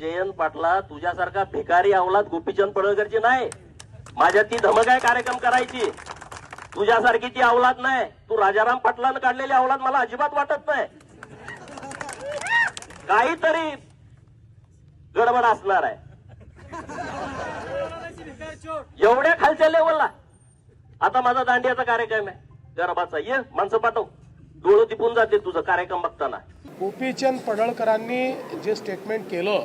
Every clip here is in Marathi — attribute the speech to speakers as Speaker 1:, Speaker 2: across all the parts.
Speaker 1: जयंत पाटला तुझ्यासारखा भिकारी अवलाद गोपीचंद पडळकरची नाही. माझ्यात ती धमक आहे कार्यक्रम करायची. तुझ्यासारखी ती अवलाद नाही. तू राजाराम पाटलानं काढलेली अवलाद मला अजिबात वाटत नाही. काहीतरी गडबड असणार आहे. एवढ्या खालच्या लेवलला. आता माझा दांडियाचा कार्यक्रम आहे. गरबाचा ये माणसं पाठव. डोळं तिपून जाते तुझं. कार्यक्रम बघताना.
Speaker 2: गोपीचंद पडळकरांनी जे स्टेटमेंट केलं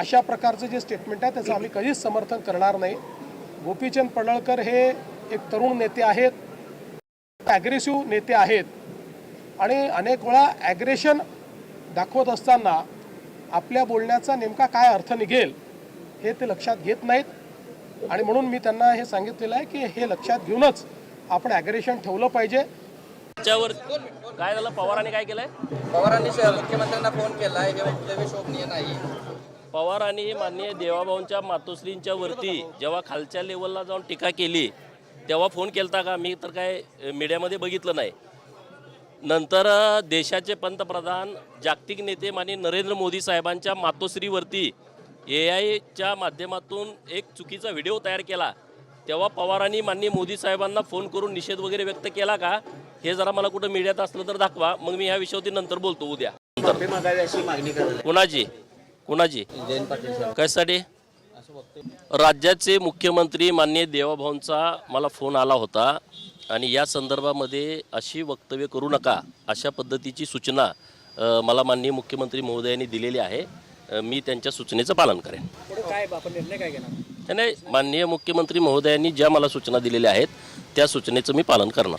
Speaker 2: अशा प्रकारचं जे स्टेटमेंट आहे त्याचं आम्ही कधीच समर्थन करणार नाही. गोपीचंद पडळकर हे एक तरुण नेते आहेत. ॲग्रेसिव्ह नेते आहेत. आणि अनेक वेळा ॲग्रेशन दाखवत असताना आपल्या बोलण्याचा नेमका काय अर्थ निघेल हे ते लक्षात घेत नाहीत. आणि म्हणून मी त्यांना हे सांगितलेलं आहे की हे लक्षात घेऊनच आपण ॲग्रेशन ठेवलं पाहिजे.
Speaker 3: त्याच्यावर काय झालं? पवारांनी काय केलंय?
Speaker 4: पवारांनी मुख्यमंत्र्यांना फोन केला हे वक्तव्य शोभनीय नाही
Speaker 3: पवारांनी माननीय देवाभाऊंच्या मातोश्रींच्या वरती जेव्हा खालच्या लेवलला जाऊन टीका केली तेव्हा फोन केलता का? मी तर काय मीडियामध्ये बघितलं नाही. नंतर देशाचे पंतप्रधान जागतिक नेते माननीय नरेंद्र मोदी साहेबांच्या मातोश्रीवरती ए आयच्या माध्यमातून एक चुकीचा व्हिडिओ तयार केला. तेव्हा पवारांनी माननीय मोदी साहेबांना फोन करून निषेध वगैरे व्यक्त केला का? हे जरा मला कुठं मीडियात असलं तर दाखवा. मग मी ह्या विषयावरती नंतर बोलतो उद्या. कुणाची? कुणाची?
Speaker 4: जयंत पाटील साहेब.
Speaker 3: कशासाठी? राज्याचे मुख्यमंत्री माननीय देवाभाऊंचा मला फोन आला होता आणि या संदर्भामध्ये अशी वक्तव्य करू नका अशा पद्धतीची सूचना अ, मला माननीय मुख्यमंत्री महोदयांनी दिलेली आहे. अ, मी त्यांच्या सूचनेचं पालन करेन.
Speaker 4: काय आपण निर्णय काय घेणार?
Speaker 3: त्याने माननीय मुख्यमंत्री महोदयांनी ज्या मला सूचना दिलेल्या आहेत त्या सूचनेचं मी पालन करणार.